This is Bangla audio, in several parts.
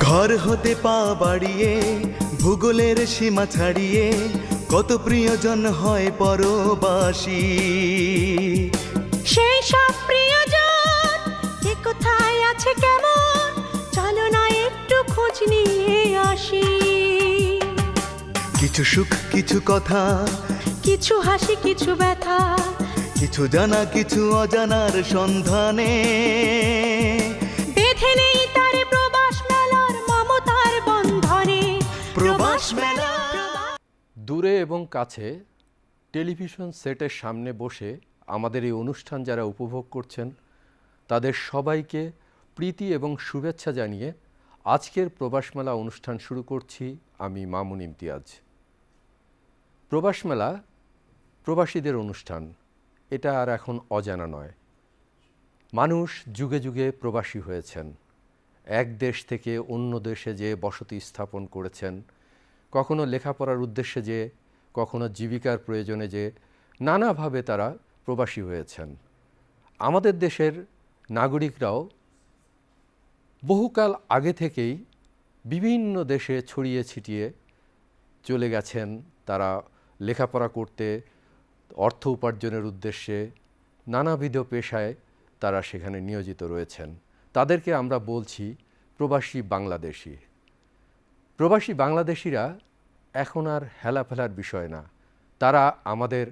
ঘর হতে পা বাড়িয়ে ভূগোলের সীমা ছাড়িয়ে কত প্রিয়জন হয় পরবাসী। সেই সব প্রিয়জন কে কোথায় আছে কেমন? চলো না একটু খোঁজ নিয়ে আসি। কিছু সুখ কিছু কথা কিছু হাসি কিছু ব্যথা কিছু জানা কিছু অজানার সন্ধানে। দূরে এবং কাছে টেলিভিশন সেটের সামনে বসে আমাদের এই অনুষ্ঠান যারা উপভোগ করছেন, তাদের সবাইকে প্রীতি এবং শুভেচ্ছা জানিয়ে আজকের প্রবাসমেলা অনুষ্ঠান শুরু করছি আমি মামুন ইমতিয়াজ। প্রবাসমেলা প্রবাসীদের অনুষ্ঠান, এটা আর এখন অজানা নয়। মানুষ যুগে যুগে প্রবাসী হয়েছেন। এক দেশ থেকে অন্য দেশে যে বসতি স্থাপন করেছেন কখনো লেখাপড়ার উদ্দেশ্যে যে, কখনো জীবিকার প্রয়োজনে যে, নানাভাবে তারা প্রবাসী হয়েছেন। আমাদের দেশের নাগরিকরাও বহুকাল আগে থেকেই বিভিন্ন দেশে ছড়িয়ে ছিটিয়ে চলে গেছেন। তারা লেখাপড়া করতে, অর্থ উপার্জনের উদ্দেশ্যে নানাবিধ পেশায় তারা সেখানে নিয়োজিত রয়েছেন। তাদেরকে আমরা বলছি প্রবাসী বাংলাদেশি। প্রবাসী বাংলাদেশিরা এখন আর হেলাফেলার বিষয় না। তারা আমাদের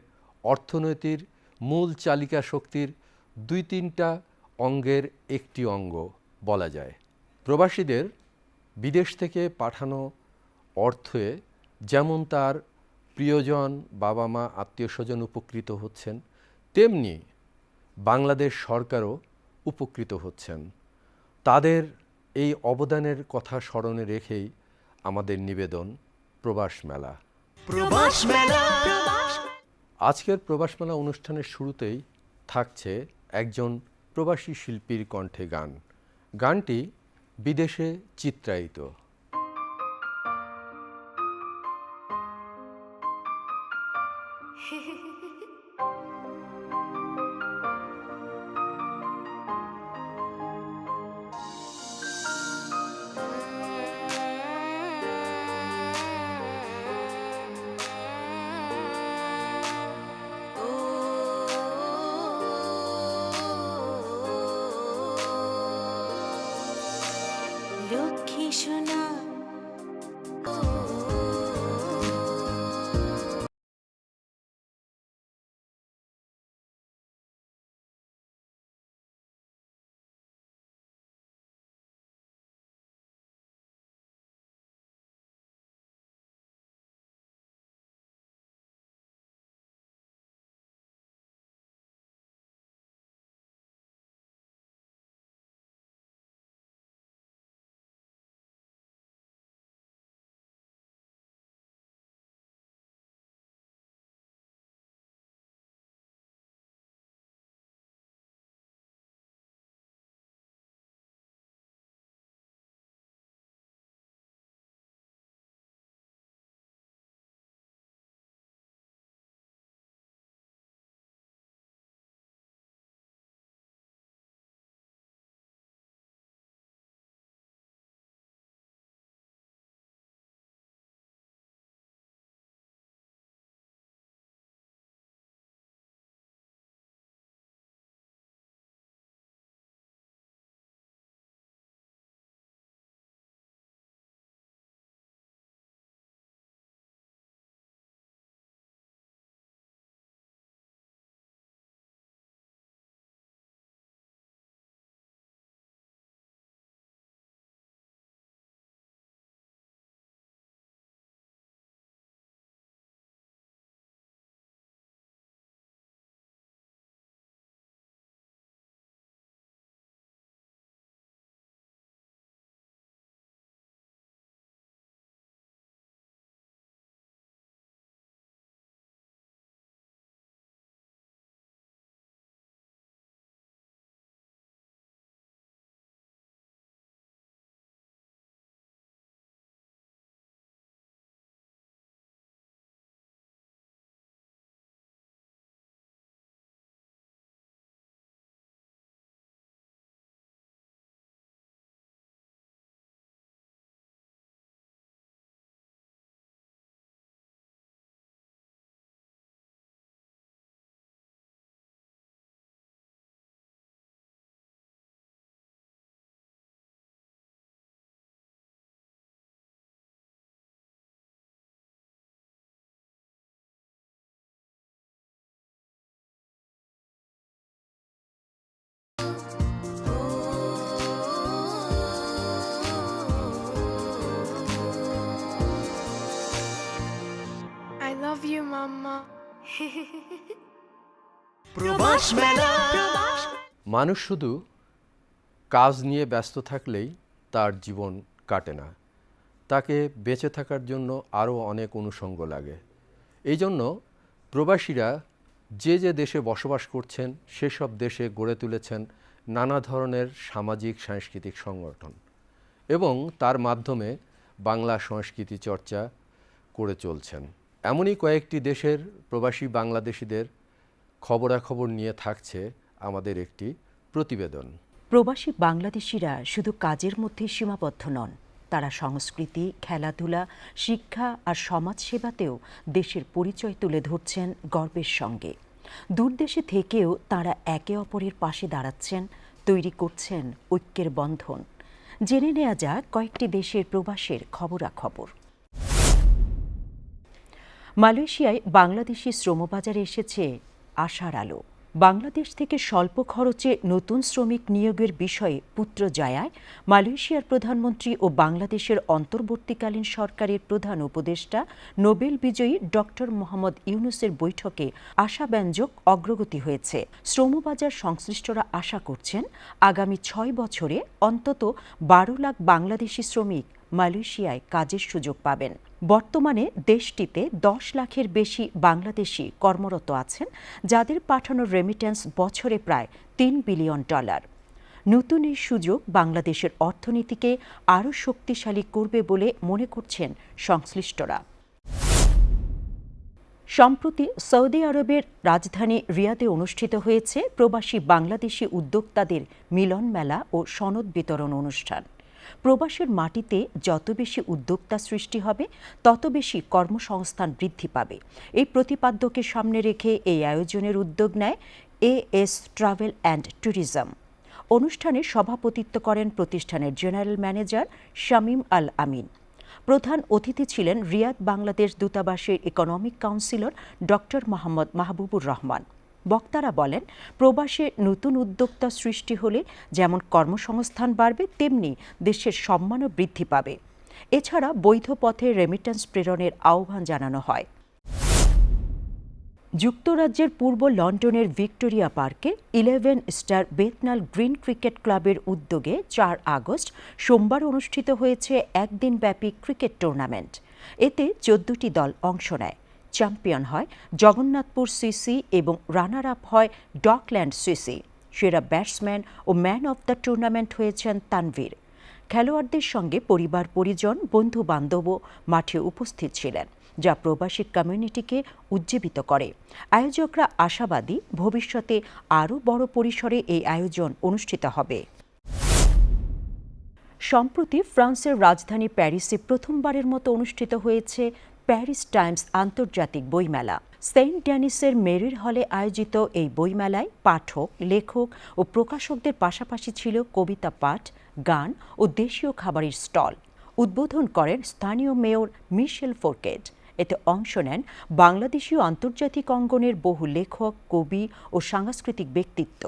অর্থনীতির মূল চালিকা শক্তির দুই তিনটা অঙ্গের একটি অঙ্গ বলা যায়। প্রবাসীদের বিদেশ থেকে পাঠানো অর্থে যেমন তার প্রিয়জন বাবা মা আত্মীয় স্বজন উপকৃত হচ্ছেন, তেমনি বাংলাদেশ সরকারও উপকৃত হচ্ছেন। তাদের এই অবদানের কথা স্মরণে রেখেই আমাদের নিবেদন প্রবাস মেলা। প্রবাস মেলা। আজকের প্রবাস মেলা অনুষ্ঠানের শুরুতেই থাকছে একজন প্রবাসী শিল্পীর কণ্ঠে গান। গানটি বিদেশে চিত্রায়িত। প্রবাস মেলা। মানুষ শুধু কাজ নিয়ে ব্যস্ত থাকলেই তার জীবন কাটে না। তাকে বেঁচে থাকার জন্য আরও অনেক অনুষঙ্গ লাগে। এই জন্য প্রবাসীরা যে যে দেশে বসবাস করছেন সেসব দেশে গড়ে তুলেছেন নানা ধরনের সামাজিক সাংস্কৃতিক সংগঠন এবং তার মাধ্যমে বাংলা সংস্কৃতি চর্চা করে চলছেন। এমনই কয়েকটি দেশের প্রবাসী বাংলাদেশিদের খবরাখবর নিয়ে থাকছে আমাদের একটি প্রতিবেদন। প্রবাসী বাংলাদেশিরা শুধু কাজের মধ্যে সীমাবদ্ধ নন, তারা সংস্কৃতি, খেলাধুলা, শিক্ষা আর সমাজসেবাতেও দেশের পরিচয় তুলে ধরছেন গর্বের সঙ্গে। দূরদেশে থেকেও তারা একে অপরের পাশে দাঁড়াচ্ছেন, তৈরি করছেন ঐক্যের বন্ধন। জেনে নেওয়া যাক কয়েকটি দেশের প্রবাসের খবরাখবর। মালয়েশিয়ায় বাংলাদেশি শ্রমবাজারে এসেছে আশার আলো। বাংলাদেশ থেকে স্বল্প খরচে নতুন শ্রমিক নিয়োগের বিষয়ে পুত্র জায়ায় মালয়েশিয়ার প্রধানমন্ত্রী ও বাংলাদেশের অন্তর্বর্তীকালীন সরকারের প্রধান উপদেষ্টা, নোবেল বিজয়ী ডক্টর মোহাম্মদ ইউনুসের বৈঠকে আশাব্যঞ্জক অগ্রগতি হয়েছে। শ্রমবাজার সংশ্লিষ্টরা আশা করছেন, আগামী ছয় বছরে অন্তত বারো লাখ বাংলাদেশি শ্রমিক মালয়েশিয়ায় কাজের সুযোগ পাবেন। বর্তমানে দেশটিতে দশ লাখের বেশি বাংলাদেশি কর্মরত আছেন, যাদের পাঠানো রেমিটেন্স বছরে প্রায় তিন বিলিয়ন ডলার নতুন এই সুযোগ বাংলাদেশের অর্থনীতিকে আরও শক্তিশালী করবে বলে মনে করছেন সংশ্লিষ্টরা। সম্প্রতি সৌদি আরবের রাজধানী রিয়াদে অনুষ্ঠিত হয়েছে প্রবাসী বাংলাদেশি উদ্যোক্তাদের মিলন মেলা ও সনদ বিতরণ অনুষ্ঠান। প্রবাসের মাটিতে যত বেশি উদ্যোক্তা সৃষ্টি হবে, তত বেশি কর্মসংস্থান বৃদ্ধি পাবে। এই প্রতিপাদ্যকে সামনে রেখে এই আয়োজনের উদ্যোগ নেয় A S travel and tourism. অনুষ্ঠানে সভাপতিত্ব করেন প্রতিষ্ঠানের জেনারেল ম্যানেজার শামীম আল আমিন। প্রধান অতিথি ছিলেন রিয়াদ বাংলাদেশ দূতাবাসের economic councillor doctor Mohammad Mahbubur Rahman. বক্তারা বলেন, প্রবাসে নতুন উদ্যোক্তা সৃষ্টি হলে যেমন কর্মসংস্থান বাড়বে, তেমনি দেশের সম্মানও বৃদ্ধি পাবে। এছাড়া বৈধ পথে রেমিটেন্স প্রেরণের আহ্বান জানানো হয়। যুক্তরাজ্যের পূর্ব লন্ডনের ভিক্টোরিয়া পার্কে Eleven Star Bethnal Green cricket ক্লাবের উদ্যোগে চার আগস্ট সোমবার অনুষ্ঠিত হয়েছে একদিনব্যাপী ক্রিকেট টুর্নামেন্ট। এতে চোদ্দটি দল অংশ নেয়। চ্যাম্পিয়ন হয় জগন্নাথপুর সিসি এবং রানার আপ হয় ডকল্যান্ড সিসি সেরা ব্যাটসম্যান ও ম্যান অব দ্য টুর্নামেন্ট হয়েছেন তানভীর। খেলোয়াড়দের সঙ্গে পরিবার, পরিজন বন্ধু বান্ধবও মাঠে উপস্থিত ছিলেন, যা প্রবাসী কমিউনিটিকে উজ্জীবিত করে। আয়োজকরা আশাবাদী ভবিষ্যতে আরও বড় পরিসরে এই আয়োজন অনুষ্ঠিত হবে। সম্প্রতি ফ্রান্সের রাজধানী প্যারিসে প্রথমবারের মতো অনুষ্ঠিত হয়েছে প্যারিস টাইমস আন্তর্জাতিক বইমেলা। সেন্ট ড্যানিসের মেরির হলে আয়োজিত এই বইমেলায় পাঠক, লেখক ও প্রকাশকদের পাশাপাশি ছিল কবিতা পাঠ, গান ও দেশীয় খাবারের স্টল। উদ্বোধন করেন স্থানীয় মেয়র মিশেল ফোরকেট এতে অংশ নেন বাংলাদেশীয় আন্তর্জাতিক অঙ্গনের বহু লেখক, কবি ও সাংস্কৃতিক ব্যক্তিত্ব।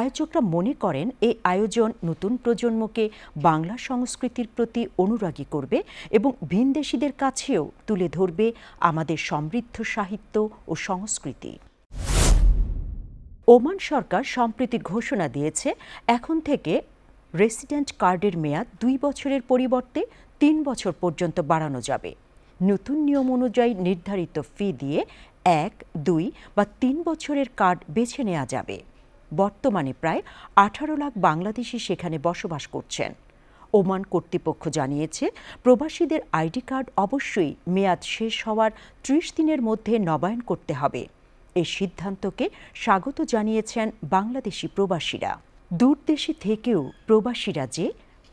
আয়োজকরা মনে করেন এই আয়োজন নতুন প্রজন্মকে বাংলা সংস্কৃতির প্রতি অনুরাগী করবে এবং ভিনদেশীদের কাছেও তুলে ধরবে আমাদের সমৃদ্ধ সাহিত্য ও সংস্কৃতি। ওমান সরকার সম্প্রতি ঘোষণা দিয়েছে, এখন থেকে রেসিডেন্ট কার্ডের মেয়াদ দুই বছরের পরিবর্তে তিন বছর পর্যন্ত বাড়ানো যাবে। নতুন নিয়ম অনুযায়ী নির্ধারিত ফি দিয়ে এক, দুই বা তিন বছরের কার্ড বেছে নেওয়া যাবে। বর্তমানে প্রায় আঠারো লাখ বাংলাদেশি সেখানে বসবাস করছেন। ওমান কর্তৃপক্ষ জানিয়েছে, প্রবাসীদের আইডি কার্ড অবশ্যই মেয়াদ শেষ হওয়ার ত্রিশ দিনের মধ্যে নবায়ন করতে হবে। এই সিদ্ধান্তকে স্বাগত জানিয়েছেন বাংলাদেশি প্রবাসীরা। দূর দেশে থেকেও প্রবাসীরা যে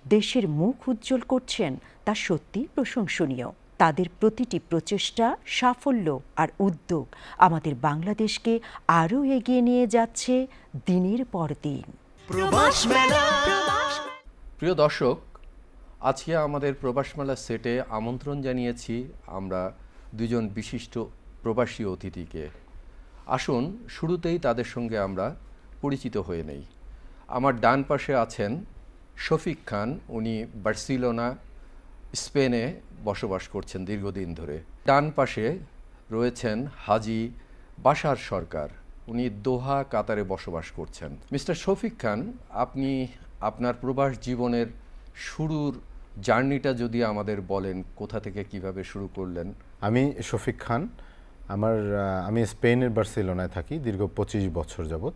দেশের মুখ উজ্জ্বল করছেন তা সত্যি প্রশংসনীয়। তাদের প্রতিটি প্রচেষ্টা সাফল্য আর উদ্যোগ আমাদের বাংলাদেশকে আরও এগিয়ে নিয়ে যাচ্ছে দিনের পর দিন। প্রিয় দর্শক আজকে আমাদের প্রবাস মেলা সেটে আমন্ত্রণ জানিয়েছি আমরা দুজন বিশিষ্ট প্রবাসী অতিথিকে। আসুন শুরুতেই তাদের সঙ্গে আমরা পরিচিত হয়ে নেই। আমার ডান পাশে আছেন শফিক খান উনি বার্সিলোনা স্পেনে বসবাস করছেন দীর্ঘদিন ধরে। ডান পাশে রয়েছেন হাজি বাশার সরকার। উনি দোহা, কাতারে বসবাস করছেন। মিস্টার শফিক খান, আপনি আপনার প্রবাস জীবনের শুরুর জার্নিটা যদি আমাদের বলেন, কোথা থেকে কীভাবে শুরু করলেন? আমি শফিক খান। আমার আমি স্পেনের বার্সেলোনায় থাকি দীর্ঘ পঁচিশ বছর যাবৎ।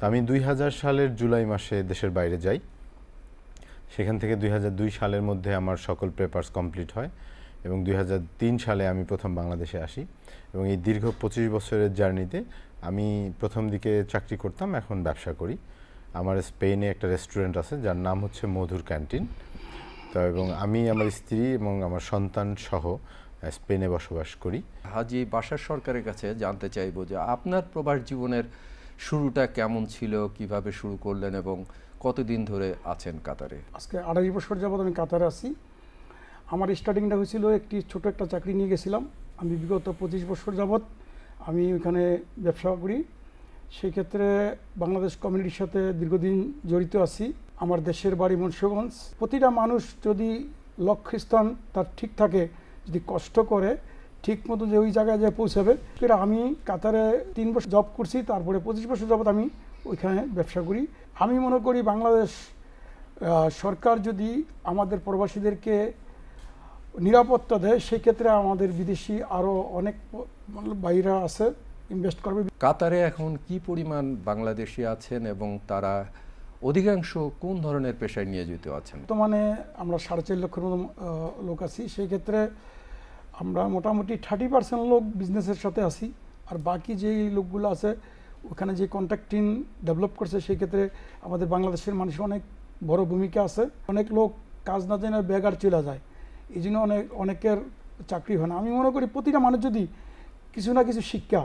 আমি দুই হাজার সালের জুলাই মাসে দেশের বাইরে যাই। সেখান থেকে দুই হাজার দুই সালের মধ্যে আমার সকল পেপার্স কমপ্লিট হয় এবং দুই হাজার তিন সালে আমি প্রথম বাংলাদেশে আসি এবং এই দীর্ঘ পঁচিশ বছরের জার্নিতে আমি প্রথম দিকে চাকরি করতাম, এখন ব্যবসা করি। আমার স্পেনে একটা রেস্টুরেন্ট আছে, যার নাম হচ্ছে মধুর ক্যান্টিন। তো এবং আমি, আমার স্ত্রী এবং আমার সন্তান সহ স্পেনে বসবাস করি। হাজি বাসার সরকারের কাছে জানতে চাইব যে আপনার প্রবাস জীবনের শুরুটা কেমন ছিল, কীভাবে শুরু করলেন এবং কতদিন ধরে আছেন কাতারে? আজকে আড়াই বছর যাবৎ আমি কাতারে আছি। আমার স্টার্টিংটা হয়েছিল একটি ছোট একটা চাকরি নিয়ে গেছিলাম। আমি বিগত পঁচিশ বছর যাবৎ আমি ওইখানে ব্যবসা করি। সেই ক্ষেত্রে বাংলাদেশ কমিউনিটির সাথে দীর্ঘদিন জড়িত আছি। আমার দেশের বাড়ি মুন্সিগঞ্জ। প্রতিটা মানুষ যদি লক্ষ্যস্থান তার ঠিক থাকে, যদি কষ্ট করে, ঠিক মতো যে ওই জায়গায় যে পৌঁছাবে, সেটা আমি কাতারে তিন বছর জব করছি। তারপরে পঁচিশ বছর যাবৎ আমি ওইখানে ব্যবসা করি। আমি মনে করি বাংলাদেশ সরকার যদি আমাদের প্রবাসীদেরকে নিরাপত্তা দেয় সেক্ষেত্রে আমাদের বিদেশি আরও অনেক মানে বাইরা আছে ইনভেস্ট করবে। কাতারে এখন কি পরিমাণ বাংলাদেশি আছেন এবং তারা অধিকাংশ কোন ধরনের পেশায় নিয়োজিত আছেন? বর্তমানে আমরা সাড়ে চার লক্ষের মতো লোক আছি। সেই ক্ষেত্রে আমরা মোটামুটি থার্টি পার্সেন্ট লোক বিজনেসের সাথে আছি। আর বাকি যেই লোকগুলো আছে ওখানে যে কন্ট্যাক্টিং ডেভেলপ করছে সেই ক্ষেত্রে আমাদের বাংলাদেশের মানুষের অনেক বড় ভূমিকা আছে। অনেক লোক কাজ না জেনে বেগার চলে যায়। এই জন্য অনেক অনেকের চাকরি হয় না। আমি মনে করি প্রতিটা মানুষ যদি কিছু না কিছু শিক্ষা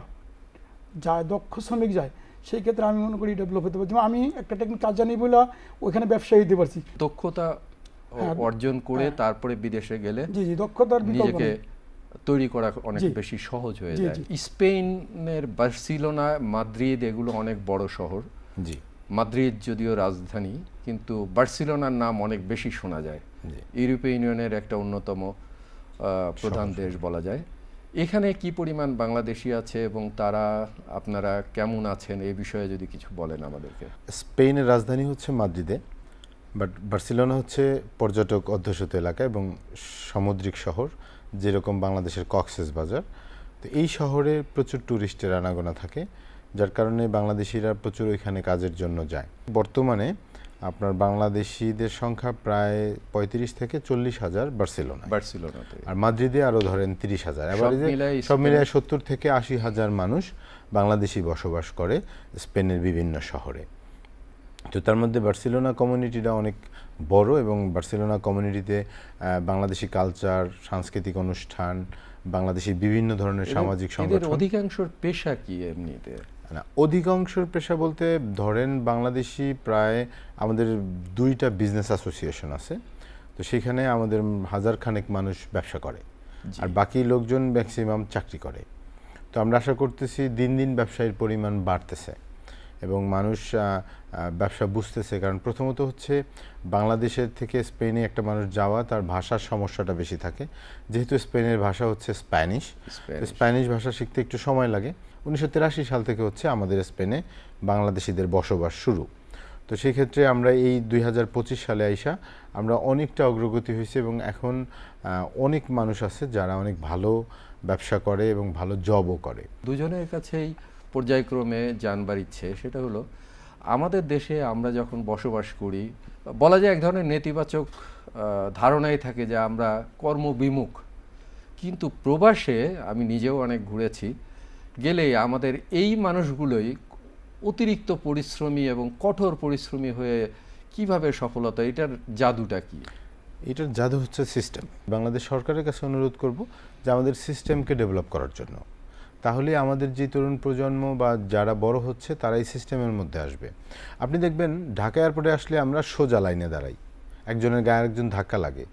যায় দক্ষ শ্রমিক যায় সেই ক্ষেত্রে আমি মনে করি ডেভেলপ হতে পারছি আমি একটা টেকনিক কাজ জানি বলে ওইখানে ব্যবসায়ী হতে পারছি। দক্ষতা হ্যাঁ, অর্জন করে হ্যাঁ। তারপরে বিদেশে গেলে জি জি দক্ষতার নিজেকে। তৈরি করা অনেক বেশি সহজ হয়ে যায়। স্পেনের বার্সিলোনা মাদ্রিদ এগুলো অনেক বড় শহর। জি। মাদ্রিদ যদিও রাজধানী কিন্তু বার্সিলোনার নাম অনেক বেশি শোনা যায়। জি। ইউরোপীয় ইউনিয়নের একটা অন্যতম আহ, প্রধান দেশ বলা যায়। এখানে কি পরিমাণ বাংলাদেশি আছে এবং তারা আপনারা কেমন আছেন? এই বিষয়ে যদি কিছু বলেন আমাদেরকে। স্পেনের রাজধানী হচ্ছে মাদ্রিদে বাট বার্সেলোনা হচ্ছে পর্যটক অধ্যুষিত এলাকা এবং সামুদ্রিক শহর। যেরকম বাংলাদেশের কক্সেস বাজার তো এই শহরে প্রচুর ট্যুরিস্টের আনাগোনা থাকে যার কারণে বাংলাদেশিরা প্রচুর ওইখানে কাজের জন্য যায়। বর্তমানে আপনার বাংলাদেশিদের সংখ্যা প্রায় পঁয়ত্রিশ থেকে চল্লিশ হাজার বার্সেলোনা বার্সিলোনাতে। আর মাদ্রিদে আরও ধরেন তিরিশ হাজার। সব মিলিয়ে সত্তর থেকে আশি হাজার মানুষ বাংলাদেশি বসবাস করে স্পেনের বিভিন্ন শহরে। তো তার মধ্যে বার্সেলোনা কমিউনিটিটা অনেক বড় এবং বার্সেলোনা কমিউনিটিতে বাংলাদেশি কালচার সাংস্কৃতিক অনুষ্ঠান বাংলাদেশি বিভিন্ন ধরনের সামাজিক সংগঠন। অধিকাংশর পেশা কি এমনিতে? না অধিকাংশের পেশা বলতে ধরেন বাংলাদেশি প্রায় আমাদের দুইটা বিজনেস অ্যাসোসিয়েশন আছে। তো সেখানে আমাদের হাজার খানেক মানুষ ব্যবসা করে আর বাকি লোকজন ম্যাক্সিমাম চাকরি করে। তো আমরা আশা করতেছি দিন দিন ব্যবসায়ীর পরিমাণ বাড়তেছে এবং মানুষ ব্যবসা বুঝতেছে। কারণ প্রথমত হচ্ছে বাংলাদেশের থেকে স্পেনে একটা মানুষ যাওয়া তার ভাষার সমস্যাটা বেশি থাকে। যেহেতু স্পেনের ভাষা হচ্ছে স্প্যানিশ। স্প্যানিশ। ভাষা শিখতে একটু সময় লাগে। উনিশশো তেরাশি সাল থেকে হচ্ছে আমাদের স্পেনে বাংলাদেশিদের বসবাস শুরু। তো সেই ক্ষেত্রে আমরা এই দুই হাজার পঁচিশ সালে আইসা আমরা অনেকটা অগ্রগতি হয়েছে এবং এখন অনেক মানুষ আছে যারা অনেক ভালো ব্যবসা করে এবং ভালো জবও করে। দুজনের কাছেই পর্যায়ক্রমে জানবার ইচ্ছে সেটা হলো আমাদের দেশে আমরা যখন বসবাস করি, বলা যায় এক ধরনের নেতিবাচক ধারণাই থাকে যে আমরা কর্মবিমুখ। কিন্তু প্রবাসে আমি নিজেও অনেক ঘুরেছি, গেলে আমাদের এই মানুষগুলোই অতিরিক্ত পরিশ্রমী এবং কঠোর পরিশ্রমী হয়ে কীভাবে সফলতা, এটার জাদুটা কি? এটার জাদু হচ্ছে সিস্টেম বাংলাদেশ সরকারের কাছে অনুরোধ করব যে আমাদের সিস্টেমকে ডেভেলপ করার জন্য। তাহলে আমাদের যে তরুণ প্রজন্ম বা যারা বড় হচ্ছে তারা এই সিস্টেমের মধ্যে আসবে। আপনি দেখবেন ঢাকা এয়ারপোর্টে আসলে আমরা সোজা লাইনে দাঁড়াই। একজনের গায়ে একজন ধাক্কা লাগে।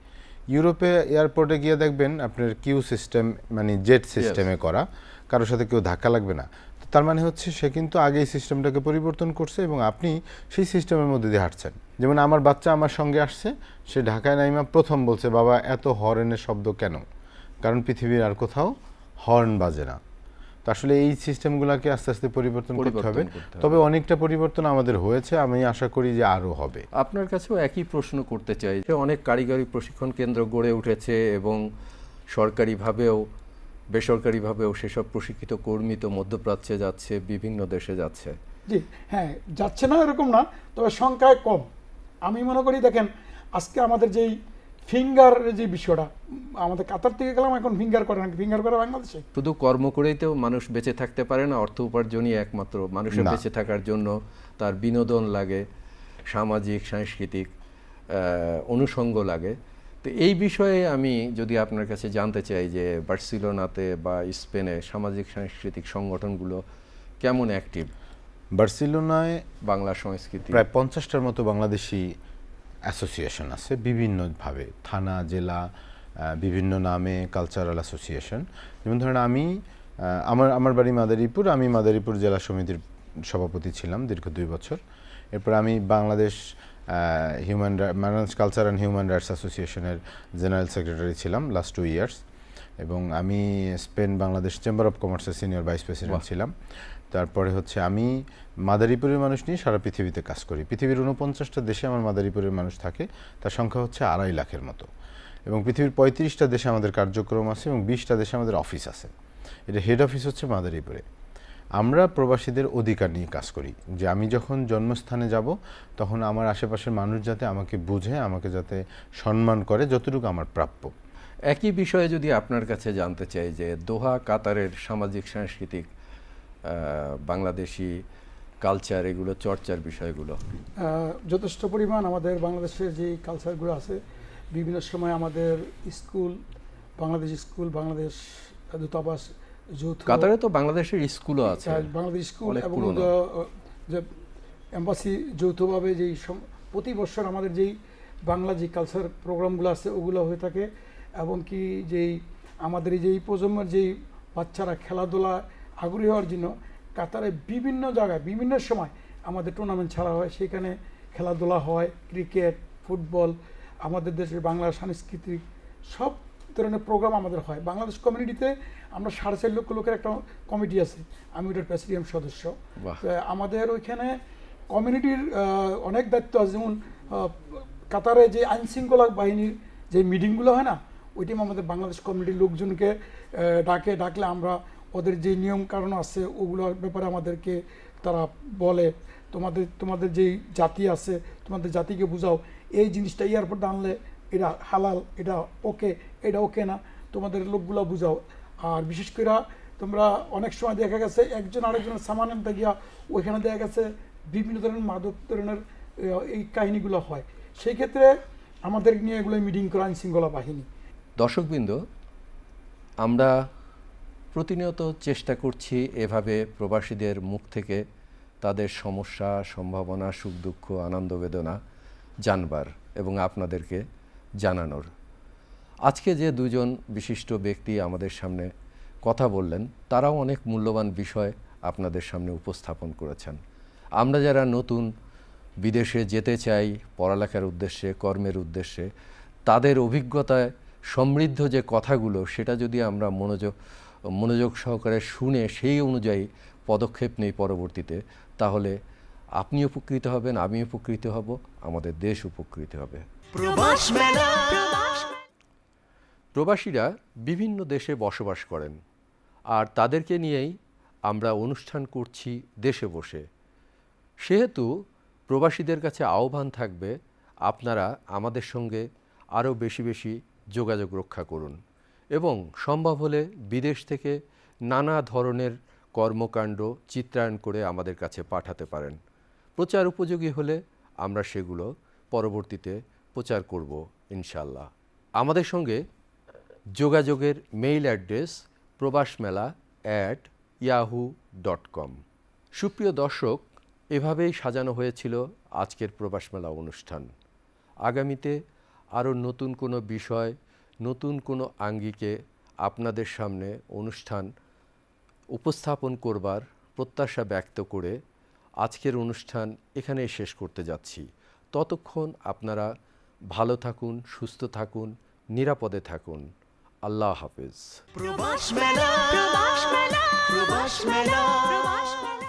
ইউরোপে এয়ারপোর্টে গিয়ে দেখবেন আপনার কিউ সিস্টেম মানে জেট সিস্টেমে করা কারোর সাথে কেউ ধাক্কা লাগবে না। তো তার মানে হচ্ছে সে কিন্তু আগে এই সিস্টেমটাকে পরিবর্তন করছে এবং আপনি সেই সিস্টেমের মধ্যে দিয়ে হাঁটছেন। যেমন আমার বাচ্চা আমার সঙ্গে আসছে সে ঢাকায় নাইমা প্রথম বলছে বাবা এত হর্নের শব্দ কেন? কারণ পৃথিবীর আর কোথাও হর্ন বাজে না। তো আসলে এই সিস্টেমগুলোকে আস্তে আস্তে পরিবর্তন করতে পরিবর্তন হবে। করতে হবে। তবে অনেকটা পরিবর্তন আমাদের হয়েছে আমি আশা করি যে আরও হবে। আপনার কাছেও একই প্রশ্ন করতে চাই যে অনেক কারিগরি প্রশিক্ষণ কেন্দ্র গড়ে উঠেছে এবং সরকারিভাবেও বেসরকারিভাবেও সেসব প্রশিক্ষিত কর্মী তো মধ্যপ্রাচ্যে যাচ্ছে বিভিন্ন দেশে যাচ্ছে। জি হ্যাঁ যাচ্ছে না এরকম না তবে সংখ্যায় কম। আমি মনে করি দেখেন আজকে আমাদের যেই ফিঙ্গার যে বিষয়টা আমাদের কাতার থেকে গেলাম এখন ফিঙ্গার করে না ফিঙ্গার করে বাংলাদেশে? শুধু কর্ম করেই তো মানুষ বেঁচে থাকতে পারে না অর্থ উপার্জনই একমাত্র। মানুষের বেঁচে থাকার জন্য তার বিনোদন লাগে সামাজিক সাংস্কৃতিক অনুষঙ্গ লাগে। তো এই বিষয়ে আমি যদি আপনার কাছে জানতে চাই যে বার্সিলোনাতে বা স্পেনে সামাজিক সাংস্কৃতিক সংগঠনগুলো কেমন অ্যাক্টিভ? বার্সিলোনায় বাংলা সংস্কৃতি। প্রায় পঞ্চাশটার মতো বাংলাদেশি অ্যাসোসিয়েশন আছে বিভিন্নভাবে থানা জেলা বিভিন্ন নামে কালচারাল অ্যাসোসিয়েশন যেমন ধরেন আমি আমার আমার বাড়ি মাদারীপুর আমি মাদারীপুর জেলা সমিতির সভাপতি ছিলাম দীর্ঘ দুই বছর। এরপর আমি Bangladesh human manage culture and human rights অ্যাসোসিয়েশনের জেনারেল সেক্রেটারি ছিলাম লাস্ট টু ইয়ার্স এবং আমি স্পেন বাংলাদেশ চেম্বার অফ কমার্সের সিনিয়র ভাইস প্রেসিডেন্ট ছিলাম। তারপরে হচ্ছে আমি মাদারীপুরের মানুষ নিয়ে সারা পৃথিবীতে কাজ করি। পৃথিবীর উনপঞ্চাশটা দেশে আমার মাদারীপুরের মানুষ থাকে, তার সংখ্যা হচ্ছে আড়াই লাখের মতো। এবং পৃথিবীর পঁয়ত্রিশটা দেশে আমাদের কার্যক্রম আছে এবং বিশটা দেশে আমাদের অফিস আছে। এটা হেড অফিস হচ্ছে মাদারীপুরে। আমরা প্রবাসীদের অধিকার নিয়ে কাজ করি যে আমি যখন জন্মস্থানে যাব, তখন আমার আশেপাশের মানুষ যাতে আমাকে বুঝে, আমাকে যাতে সম্মান করে যতটুকু আমার প্রাপ্য। একই বিষয়ে যদি আপনার কাছে জানতে চাই যে দোহা কাতারের সামাজিক, সাংস্কৃতিক বাংলাদেশি কালচার এগুলো চর্চার বিষয়গুলো। যথেষ্ট পরিমাণ আমাদের বাংলাদেশের যে কালচারগুলো আছে বিভিন্ন সময় আমাদের স্কুল বাংলাদেশ স্কুল বাংলাদেশ দূতাবাস যৌথ কাতারে তো বাংলাদেশের স্কুলও আছে। বাংলাদেশ স্কুল এবং যে এম্বাসি যৌথভাবে যেই প্রতি বছর আমাদের যেই বাংলা যে কালচার প্রোগ্রামগুলো আছে ওগুলো হয়ে থাকে। এবং কি যেই আমাদের এই যেই প্রজন্মের যেই বাচ্চারা খেলাধুলা আগ্রহী হওয়ার জন্য কাতারে বিভিন্ন জায়গায় বিভিন্ন সময় আমাদের টুর্নামেন্ট ছাড়া হয়। সেখানে খেলাধুলা হয় ক্রিকেট ফুটবল আমাদের দেশের বাংলা সাংস্কৃতিক সব ধরনের প্রোগ্রাম আমাদের হয়। বাংলাদেশ কমিউনিটিতে আমরা সাড়ে চার লক্ষ লোকের একটা কমিটি আছে আমি ওটার প্রেসিডিয়াম সদস্য। আমাদের ওইখানে কমিউনিটির অনেক দায়িত্ব আছে। যেমন কাতারে যে আইন শৃঙ্খলা বাহিনীর যে মিটিংগুলো হয় না ওই টাইম আমাদের বাংলাদেশ কমিউনিটির লোকজনকে ডাকে ডাকলে আমরা ওদের যে নিয়ম কারণ আছে ওগুলোর ব্যাপারে আমাদেরকে তারা বলে, তোমাদের তোমাদের যেই জাতি আছে, তোমাদের জাতিকে বুঝাও। এই জিনিসটা এয়ারপোর্টে আনলে এটা হালাল, এটা ওকে এটা ওকে না, তোমাদের লোকগুলো বুঝাও। আর বিশেষ করে তোমরা অনেক সময় দেখা গেছে, একজন আরেকজনের সামান আনতে গিয়া ওইখানে দেখা গেছে বিভিন্ন ধরনের মাদক ধরনের এই কাহিনীগুলো হয়। সেই ক্ষেত্রে আমাদের নিয়ে এগুলো মিটিং করা আইন শৃঙ্খলা বাহিনী। দর্শকবৃন্দ, আমরা প্রতিনিয়ত চেষ্টা করছি এভাবে প্রবাসীদের মুখ থেকে তাদের সমস্যা, সম্ভাবনা, সুখ, দুঃখ, আনন্দ, বেদনা জানবার এবং আপনাদেরকে জানানোর। আজকে যে দুজন বিশিষ্ট ব্যক্তি আমাদের সামনে কথা বললেন, তারাও অনেক মূল্যবান বিষয় আপনাদের সামনে উপস্থাপন করেছেন। আমরা যারা নতুন, বিদেশে যেতে চাই, পড়ালেখার উদ্দেশ্যে, কর্মের উদ্দেশ্যে, তাদের অভিজ্ঞতায় সমৃদ্ধ যে কথাগুলো, সেটা যদি আমরা মনোযোগ মনোযোগ সহকারে শুনে সেই অনুযায়ী পদক্ষেপ নেই পরবর্তীতে। তাহলে আপনি উপকৃত হবেন আমি উপকৃত হব আমাদের দেশ উপকৃত হবে। প্রবাসীরা বিভিন্ন দেশে বসবাস করেন আর তাদেরকে নিয়েই আমরা অনুষ্ঠান করছি দেশে বসে। সেহেতু প্রবাসীদের কাছে আহ্বান থাকবে আপনারা আমাদের সঙ্গে আরও বেশি বেশি যোগাযোগ রক্ষা করুন। এবং সম্ভব হলে বিদেশ থেকে নানা ধরনের কর্মকাণ্ড চিত্রায়ন করে আমাদের কাছে পাঠাতে পারেন। প্রচার উপযোগী হলে আমরা সেগুলো পরবর্তীতে প্রচার করব ইনশাল্লাহ আমাদের সঙ্গে যোগাযোগের মেইল অ্যাড্রেস প্রবাস মেলা অ্যাট ইয়াহু ডট কম। সুপ্রিয় দর্শক, এভাবেই সাজানো হয়েছিল আজকের প্রবাস মেলা অনুষ্ঠান। আগামীতে আরও নতুন কোনো বিষয় নতুন কোনো আঙ্গিকে আপনাদের সামনে অনুষ্ঠান উপস্থাপন করবার প্রত্যাশা ব্যক্ত করে আজকের অনুষ্ঠান এখানে শেষ করতে যাচ্ছি। ততক্ষণ আপনারা ভালো থাকুন, সুস্থ থাকুন, নিরাপদে থাকুন। আল্লাহ হাফিজ। প্রবাস মেলা প্রবাস মেলা প্রবাস মেলা।